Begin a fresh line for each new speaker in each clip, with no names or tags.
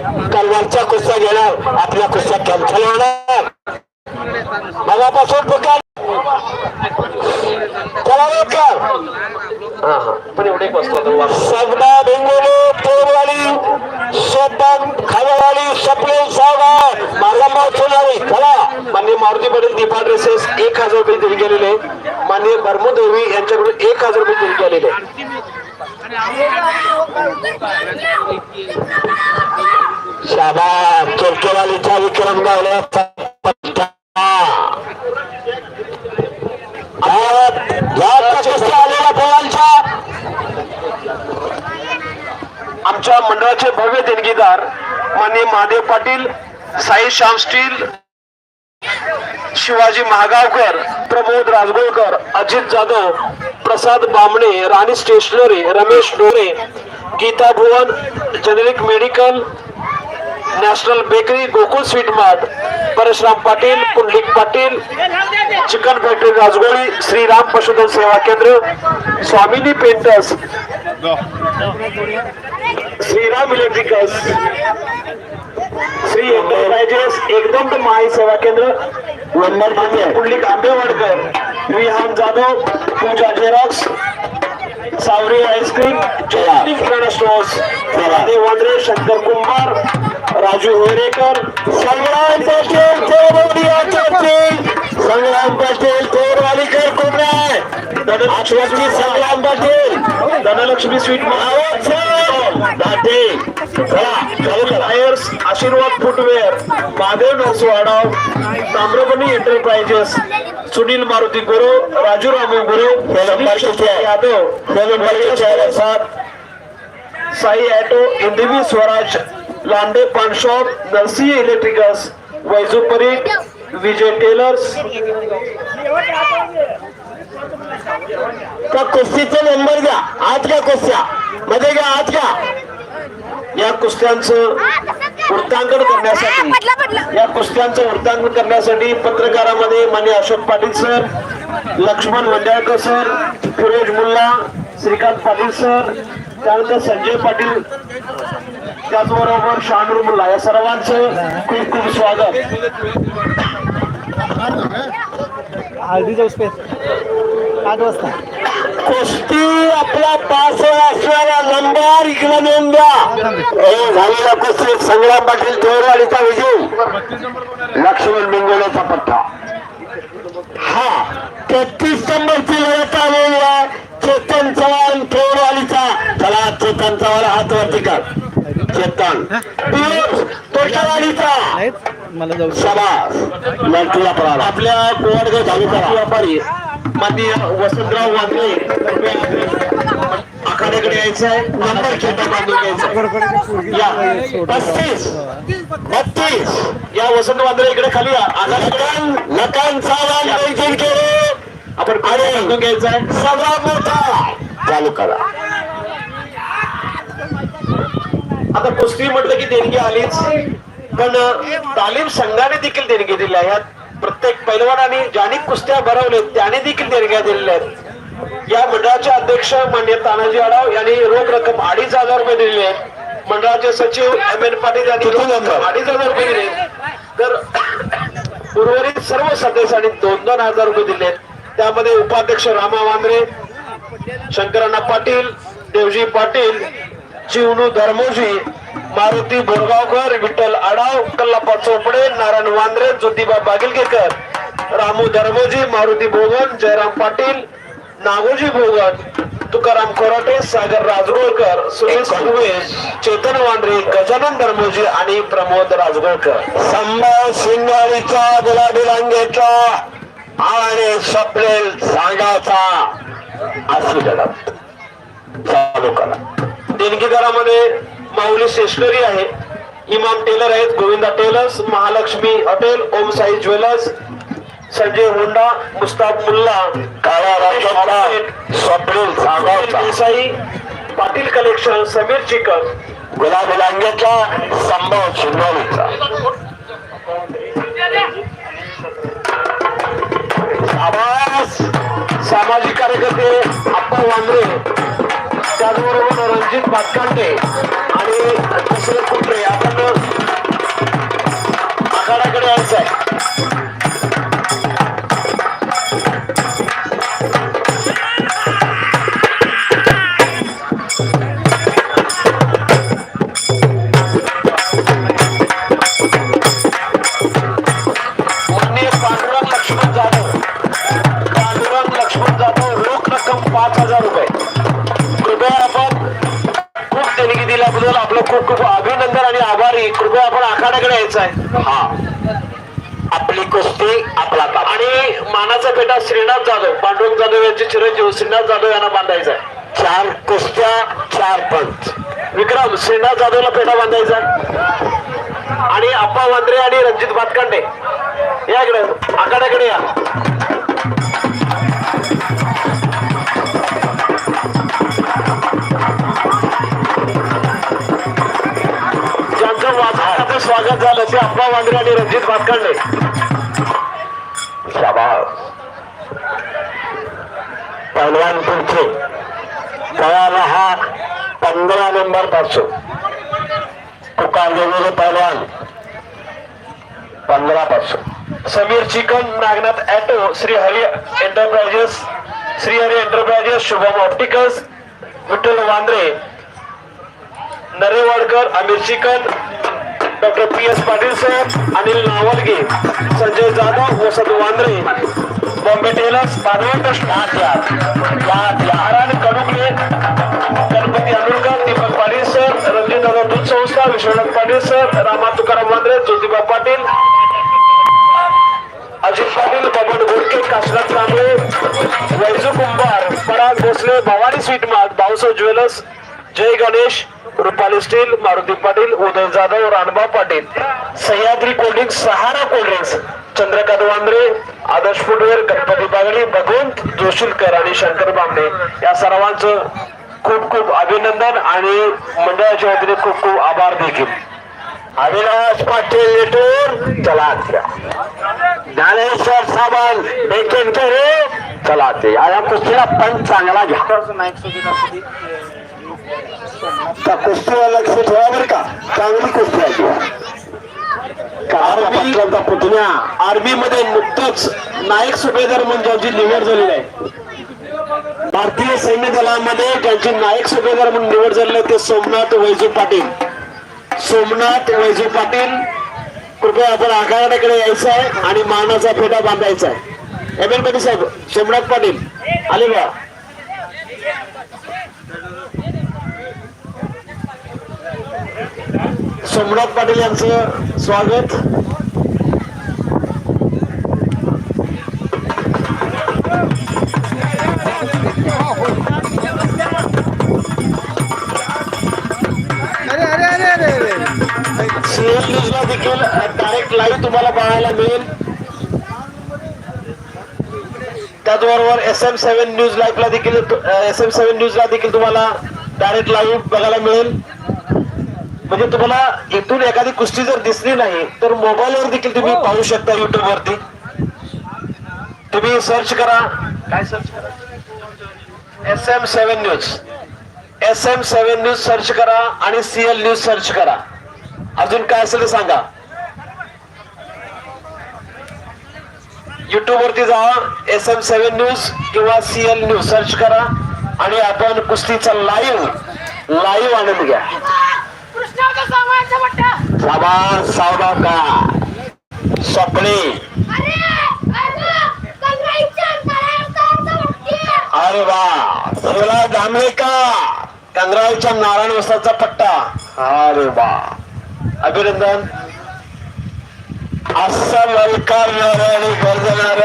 तलवारच्या कुस्त्या घेणार आपल्या कुस्त्या कॅन्सल होणार. मगापासून पुकार. चला लवकर.
हा हा पण एवढे एक बसला
सोपन सपले चला.
माननीय मारुती पटेल दीपा ड्रेसेस एक हजार रुपये दिले गेलेले. माननीय बर्मदेवी यांच्याकडून एक हजार रुपये दिले गेलेले.
शाबास विक्रम आलेल्या
आमच्या मंडळाचे भव्य देणगीदार माननीय Mahadev Patil Sai Shyam steel Shivaji Mahagaonkar Pramod Rajgolkar Ajit Jadhav Prasad Bamne Rani stationery Ramesh Dore Geeta Bhuvan generic medical national bakery Gokul sweet mart. Parshuram Patil Pundlik Patil chicken factory Rajgoli Shriram पशुधन सेवा केंद्र Swamini painters Shriram electricals Shri enterprises एकदम माई सेवा केंद्र Pundlik Ambewadkar Vihan Jadhav Pooja xerox Savari ice cream किराणा stores Wandre Shankar Kumbhar Raju Herekar
Sangram Patil चौरवडियाचे पाटील संग्राम पाटील चौरवाडीकर कोबराय आश्वासनी संग्राम पाटील
धनलक्ष्मी स्वीट आशीर्वाद फुटवेअर महादेव नरसवाडाव ताम्रपणी एंटरप्राइजेस सुनील मारुती गुरु राजू रामू गुरु यादव साई ॲटो इंदिवी स्वराज लांडे पानशॉप शॉप इलेक्ट्रिकल्स वैजुपरी विजय टेलर्स
त्या कुस्तीचा नंबर घ्या. आज घ्या कुस्त्या. मध्ये घ्या आज घ्या.
या कुस्त्यांचं वृत्तांकन करण्यासाठी या कुस्त्यांचं वृत्तांकन करण्यासाठी पत्रकारामध्ये मान्य Ashok Patil sir Laxman Wandyalkar sir Firoz Mulla Shrikant Patil sir त्यानंतर संजय पाटील त्याचबरोबर शानूर मुल्ला या सर्वांचं खूप खूप स्वागत.
हळदी जाऊ स्पेस आठ वाजता.
कुस्ती आपला पास असलेला नंबर इकडे नोंद द्या. झालेला कुस्ती संग्राम पाटील चौरवाडीचा विजय. लक्ष्मण बेंगोल्याचा पट्टा. हा तेहतीस नंबरची लढत आलेली आहे. चेतन चव्हाण चौरवाडीचा चेतन चव्हाण हात वरती कर. चेतन. तोटावाडीचा
मला जाऊ
समास लढतीला पळाला
आपल्या गोवाडगाव तालुक्यातील व्यापारी माननीय वसंतराव वांद्रे आखाड्याकडे यायचं आहे. नंबर खेटा बांधून घ्यायचा आहे. या.
पस्तीस. बत्तीस.
या वसंत वांद्रे इकडे खाली या. आखाड्याकडे.
केले.
आपण
आणि-
बांधून घ्यायचं आहे.
सगळा मोठा. चालू करा.
आता कुस्ती म्हटलं की देणगी आलीच. पण तालीम संघाने देखील देणगी दिल्या आहेत प्रत्येक पैलवान आणि ज्याने कुस्त्या भरवले त्याने देखील देणग्या दिलेल्या आहेत. या मंडळाचे अध्यक्ष मान्य तानाजी आढाव यांनी रोख रक्कम अडीच हजार रुपये दिलेली आहे. मंडळाचे सचिव एम एन पाटील यांनी रोख रक्कम? अडीच हजार रुपये दिले तर उर्वरित सर्व सदस्यांनी दोन दोन हजार रुपये दिले आहेत. त्यामध्ये उपाध्यक्ष रामा वांद्रे शंकरण्णा पाटील देवजी पाटील चिवणू धर्मोजी मारुती बोरगावकर विठ्ठल आडाव कल्लाप्पा चोपडे नारायण वांद्रे ज्योतिबा बागिलकेकर रामू धर्मोजी मारुती भोगन जयराम पाटील नागोजी भोगन तुकाराम कोराटे सागर राजगोळकर सुरेश उमेश चेतन वांद्रे गजानन धर्मोजी आणि प्रमोद राजगोळकर.
संभाव शिंगारीचा गुलाबी रांगेचा आणि सप्रेल सांगाचा अशी लढत चालू करा.
देणगीदारामध्ये माऊली स्टेशनरी आहे. इमाम टेलर आहेत Govinda tailors Mahalaxmi hotel Om Sai jewellers Sanjay Honda Mustaf Mulla
काळा सांगाचा
देसाई पाटील कलेक्शन समीर चिकन.
गुलाबी रांगेचा संभाव शिंगारीचा
आवाज सामाजिक कार्यकर्ते अप्पा वांद्रे. त्याचबरोबर रणजित भातकांडे आणि दुसरे कुंडे आपण आखाडाकडे यायचं आहे आखाड्याकडे यायचं आहे.
हा. आपली कुस्ती आपला.
आणि मानाचा पेटा श्रीनाथ जाधव पांडुरंग जाधव यांचे चिरंजीव श्रीनाथ जाधव यांना बांधायचा आहे.
चार कुस्त्या चार पंच
विक्रम श्रीनाथ जाधवला पेटा बांधायचा आहे. आणि अप्पा वांद्रे आणि रणजित भातकांडे या इकडे आखाड्याकडे या. वांद्रे आणि
शाबास। पहलवान पुढचे। कळाला हा पंधरा नंबरपासून। पुकार गेलेले पहलवान। पंधरा पासून।
Sameer chicken Nagnath auto Shri Hari enterprises Shri Hari enterprises Shubham opticals Vitthal Wandre Narewadkar Aamir chicken doctor P S Patil sir Anil Navalge Sanjay Jadhav Vasant Wandre Bombay tailors बांधवट Narayan Kadukale Ganpati Anurkar Deepak Patil sir Ranjit दादा दूध संस्था Vishwanath Patil sir Rama Tukaram Wandre Jyotiba Patil Ajit Patil Baban Ghodke Kashinath Kamble Vaiju Kumbhar Parag Bhosale Bhavani sweet mart Bhauso jewellers Jay Ganesh Rupali steel Maruti Patil Uday Jadhav Ranba Patil. Sahyadri cold drinks Sahara cold drinks. Chandrakant Wandre Adarsh footwear Ganpati Bagdi Bhagwant Joshilkar आणि शंकर बामणे. या सर्वांचं खूप खूप अभिनंदन आणि मंडळाच्या वतीने खूप खूप आभार देखील.
अविनाश पाटील लिटूर चला ज्ञानेश्वर साबण बेकेन चला ते या कुस्तीला पण चांगला घ्या. त्या कुस्तीवर लक्ष ठेवा बरं का. चांगली कुस्ती आहे पुतण्या
आर्मी मध्ये नुकतंच नायक सुभेदार म्हणून ज्यांची निवड झालेली आहे. भारतीय सैन्य दलामध्ये ज्यांची नायक सुभेदार म्हणून निवड झालेली आहे ते सोमनाथ वैजू पाटील. सोमनाथ वैजू पाटील कृपया आपण आखाड्याकडे यायचं आहे आणि मानाचा फेटा बांधायचा आहे. एम पाटील साहेब सोमनाथ पाटील आले बा. सोमनाथ पाटील यांचं स्वागत.
अरे अरे अरे अरे अरे.
सीएल न्यूजला देखील डायरेक्ट लाईव्ह तुम्हाला पाहायला मिळेल. त्याचबरोबर एस एम सेव्हन न्यूज लाईव्हला देखील एस एम सेव्हन न्यूजला देखील तुम्हाला डायरेक्ट लाईव्ह बघायला मिळेल. म्हणजे तुम्हाला इथून एखादी कुस्ती जर दिसली नाही तर मोबाईलवर देखील तुम्ही पाहू शकता युट्यूब वरती. तुम्ही सर्च करा. काय सर्च करा? S M seven news S M seven news search करा आणि सीएल न्यूज सर्च करा. अजून काय असेल ते सांगा. युट्यूब वरती जावा एस एम सेव्हन न्यूज किंवा सीएल न्यूज सर्च करा आणि आपण कुस्तीचा लाईव्ह लाईव्ह आनंद घ्या.
साबा सावका स्वप्ने
अरे
वा तुला दामले का?
कंगराळच्या नारायण वस्ताचा पट्टा.
अरे वा.
अभिनंदन.
असं ललकारणार आणि गरजणार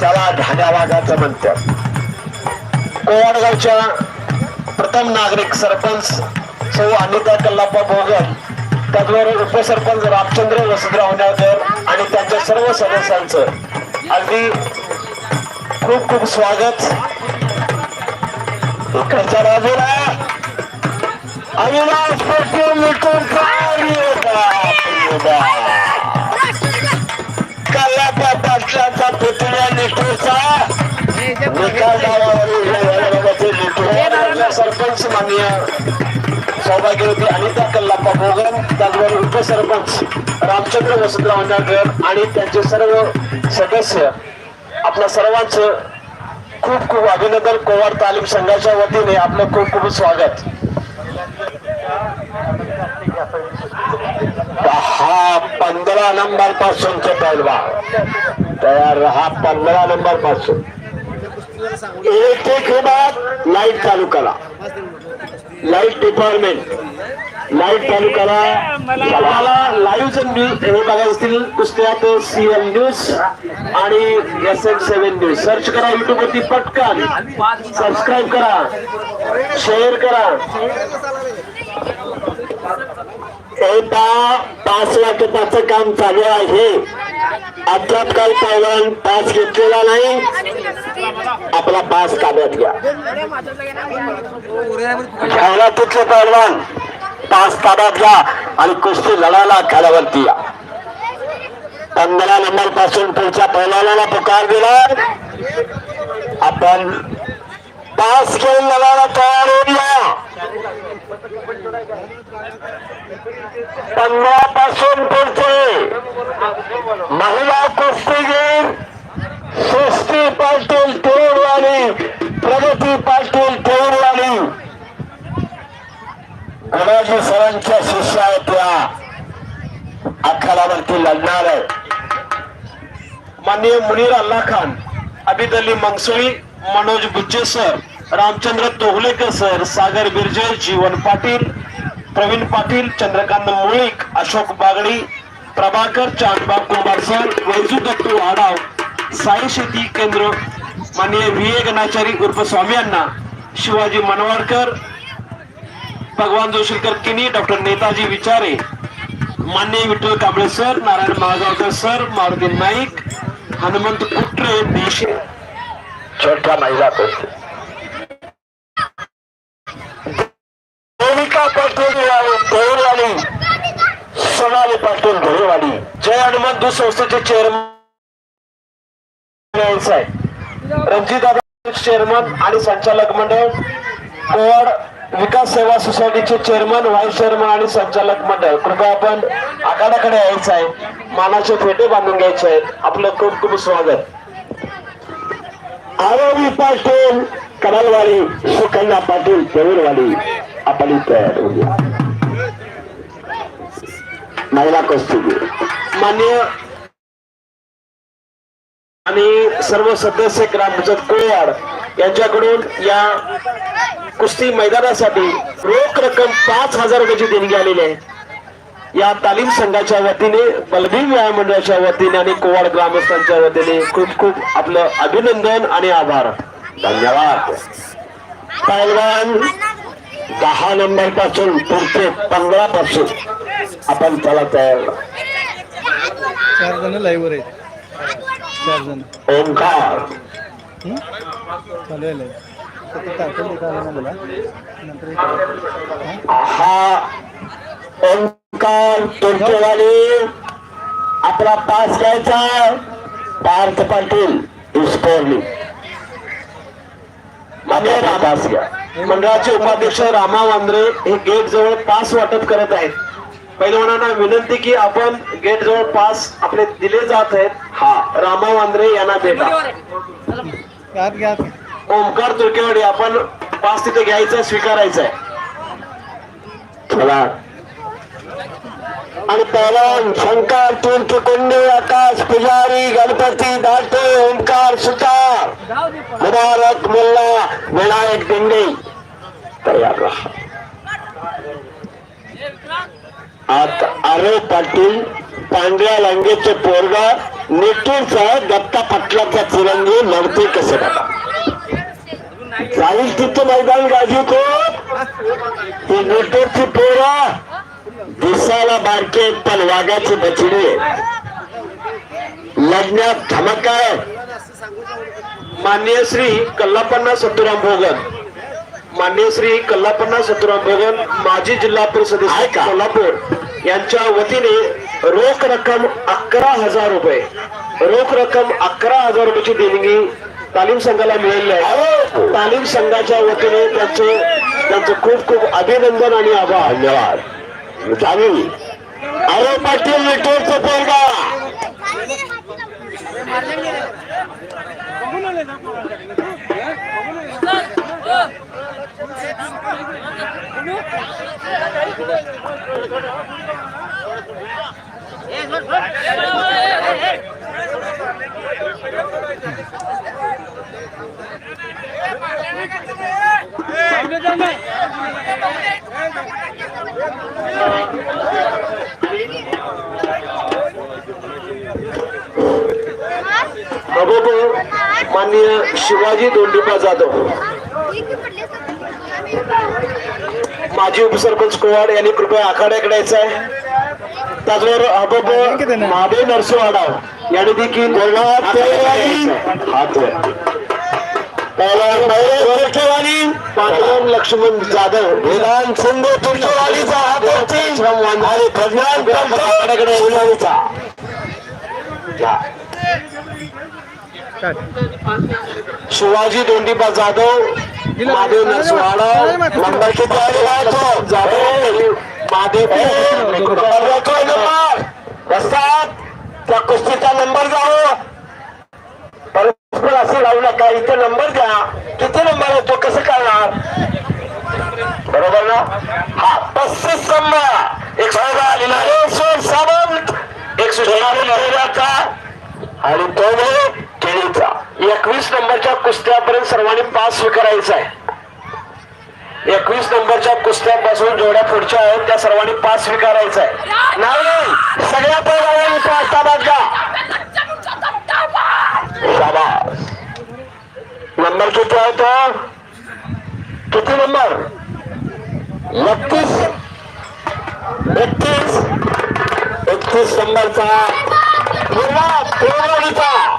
त्याला ढाण्या वागाचं म्हणतात
कोवाडगावच्या प्रथम नागरिक सरपंच सौ अनिता कल्लाप्पा भोगल. त्याचबरोबर उपसरपंच रामचंद्र वसंतराव होण्याकर आणि त्यांच्या सर्व सदस्यांचं अगदी खूप खूप स्वागत.
इकडच्या बाजूला अविनाश पाटील मिटून कल्लाप्पा पाटलांचा पुतळ्या निटूरचा. निकाल गावावरील
कोवाडगावच्या सरपंच माननीय सौभाग्यवती अनिता कल्लाप्पा भोगन त्याचबरोबर उपसरपंच रामचंद्र वसंतराव अंडाळकर आणि त्यांचे सर्व सदस्य आपल्या सर्वांचं खूप खूप अभिनंदन. कोवाड तालीम संघाच्या वतीने आपलं खूप खूप स्वागत.
हा पंधरा नंबरपासून पैलवा. तयार रहा पंधरा नंबरपासून. एक एक विभाग लाइट चालू करा लाइट डिपार्टमेंट. चालू करा
मला लाईव्ह न्यूज हे बघायला असतील कुस्त्या तर सीएल न्यूज आणि S M seven news search करा युट्यूब वरती पटकन. सबस्क्राईब करा. शेअर करा.
एकदा पाच वाटपाचं काम चालू आहे. अद्याप काही पैलवान पास घेतलेला नाही. आपला पास काढ्यात घ्या. घ्यायला तिथले पैलवान पाच ताब्यात घ्या आणि कुस्ती लढायला खेळावरती या. पंधरा नंबरपासून पुढच्या पैलवानाला पुकार दिला. आपण तास घेऊन लढायला तयार होऊया. पंधरा पासून पुढचे महिला कुस्तीगीर सृष्टी पाटील तेरवाली प्रगती पाटील तेरवाली गुणाजी सरांच्या शिष्या आहेत त्या आखाडावरती लढणार आहे
माननीय Munir Alla Khan Abid Ali Mangsuli Manoj Bucche sir Ramchandra Togalekar sir Sagar Birje Jeevan Patil Pravin Patil Chandrakant Mulik Ashok Bagdi Prabhakar चांदबाब Kumbhar sir Vaiju Dattu Adav Sai शेती केंद्र माननीय व्ही ए गणाचारी उर्फ स्वामी अण्णा शिवाजी मनवाडकर भगवान जोशीलकर किनी डॉक्टर नेताजी विचारे मान्य विठ्ठल कांबळे सर नारायण महागावकर सर मारुती नाईक हनुमंत कुट्रे देशे.
छोट्या महिला कुस्ती देविका पाटील देववाली सोनाली पाटील धुळेवाडी
जय हनुमंत दूध संस्थेचे चेअरमन रणजित दादा चेअरमन आणि संचालक मंडळ कोड विकास सेवा सोसायटीचे चेअरमन व्हाईस चेअरमन आणि संचालक मंडळ. कृपया आपण आखाड्याकडे यायचं आहे. मानाचे फेटे बांधून घ्यायचे आहेत. आपलं खूप खूप स्वागत.
आरोपी पाटील कमलवाडी सुकन्या पाटील देऊरवाडी आपली तयार होऊया महिला कुस्तीगीर
मान्य आणि सर्व सदस्य ग्रामपंचायत कोळ्याड यांच्याकडून या कुस्ती मैदानासाठी रोख रक्कम पाच हजार रुपयाची देणगी आलेली आहे. या तालीम संघाच्या वतीने बलबीर व्यायाम मंडळाच्या वतीने आणि कोवाड ग्रामस्थांच्या वतीने खूप खूप आपलं अभिनंदन आणि आभार.
धन्यवाद. पैलवान दहा नंबरपासून पुढचे पंधरा पासून आपण त्याला तयार
चार जण लाईव्ह आहेत. चार जण
ओंकार
हं? हं?
हा ओंकार तुर्केवाली आपला पास घ्यायचा. पार्थ पाटील पास घ्या.
मंडळाचे उपाध्यक्ष रामा वांद्रे हे गेट जवळ पास वाटप करत आहेत. पैलवानांना विनंती की आपण गेट जवळ पास आपले दिले जात आहेत.
हा
रामा वांद्रे यांना भेटा. ओमकार तुर्केवाडी आपण पाच तिथे घ्यायचा स्वीकारायचा आहे.
चला. आणि पहिला शंकर तुर्की कुंडी आकाश पुजारी गणपती दाटे ओंकार सुतार मुबारक मुल्ला विनायक दिंडे. तयार राहा. आता आरे पाटील पांढऱ्या लंगेचे पोरगा नेटूरचा दत्ता पाटलाचा चिरंजीव लढते कसे बघा. जाईल तिथं मैदान गाजी को ती नेटूरची पोरा दिसायला बारके पण वाघाची बछडी. लढण्यात धमक आहे
मान्य श्री कल्लापन्ना सत्तुराम भोगन मान्य श्री कल्लापन्ना सत्तुराम भोगन माजी जिल्हा परिषद? कोल्हापूर यांच्या वतीने रोख रक्कम अकरा हजार रुपये रोख रक्कम अकरा हजार रुपयाची देणगी तालीम संघाला मिळेल आहे. तालीम संघाच्या वतीने त्यांचे त्यांचं खूप खूप अभिनंदन आणि आभार.
धन्यवाद. जाणून अरे पाटील विठोरचं पोरगा.
माननीय शिवाजी दोंडीपा जाधव माजी उपसरपंच कोवाड यांनी कृपया आखाड्याकडे यायचा आहे. त्याचबरोबर अबब महादेव नरसिंहवाडाव यांनी देखील.
पहिलवान
लक्ष्मण जाधव
विधान हात वरती आणि प्रज्ञान. या.
शिवाजी दोंडीपा जाधव महादेव नरसिंहवाडाव. जाधव महादेव
बघतोय नंबर! वस्ताद त्या कुस्तीचा नंबर जाओ! परस्पर असं लावू नका. इथे नंबर द्या. किती नंबर आहे? तो कसं करणार बरोबर ना? हा पस्तीस नंबर! एक सोळा लिनारेश्वर सावंत! एक सुधारा आणि तो म्हणजे केळीचा
एकवीस नंबरच्या कुस्त्यापर्यंत सर्वांनी पास स्वीकारायचा आहे. एकवीस नंबरच्या कुस्त्यापासून जेवढ्या पुढच्या आहेत त्या सर्वांनी पास स्वीकारायचा आहे
नाही नाही सगळ्या पैलवानांनी पाच ताब्यात नंबर किती आहे तो? किती नंबर? एकतीस. एकतीस. एकतीस नंबरचा. पूर्वा पूर्वडीचा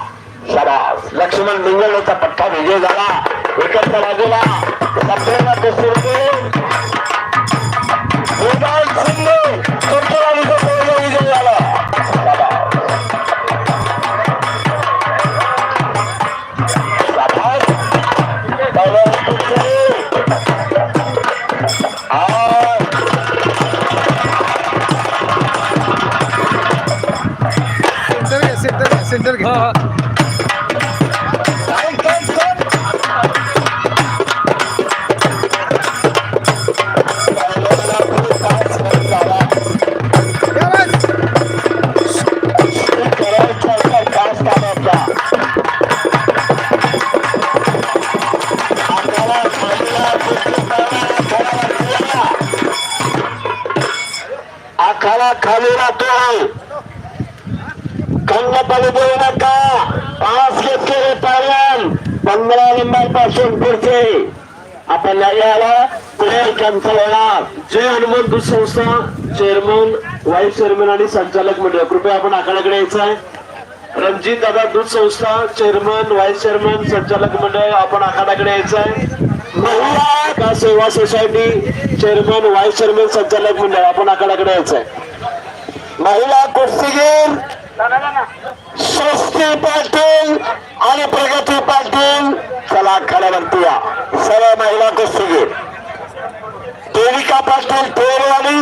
शाबास. लक्ष्मण लिंगलेचा पट्टा विजय झाला. इकडच्या बाजूला. la prueba de su पंधरा नंबरपासून पुढचे आपण याला प्रेयर कॅन्सल होणार
जय हनुमान दूध संस्था चेअरमन व्हाईस चेअरमन आणि संचालक मंडळ. कृपया आपण आकड्याकडे यायचं आहे रणजित दादा दूध संस्था चेअरमन व्हाईस चेअरमन संचालक मंडळ आपण आखाड्याकडे यायचं आहे महिला सेवा सोसायटी चेअरमन व्हाईस चेअरमन संचालक मंडळ आपण आखाड्याकडे यायचं आहे
महिला कुस्तीगीर! स्वस्ती पाटील आणि प्रगती पाटील. चला खऱ्यावरती या. सर्व महिला कुस्तीगीर देविका पाटील पेरवाडी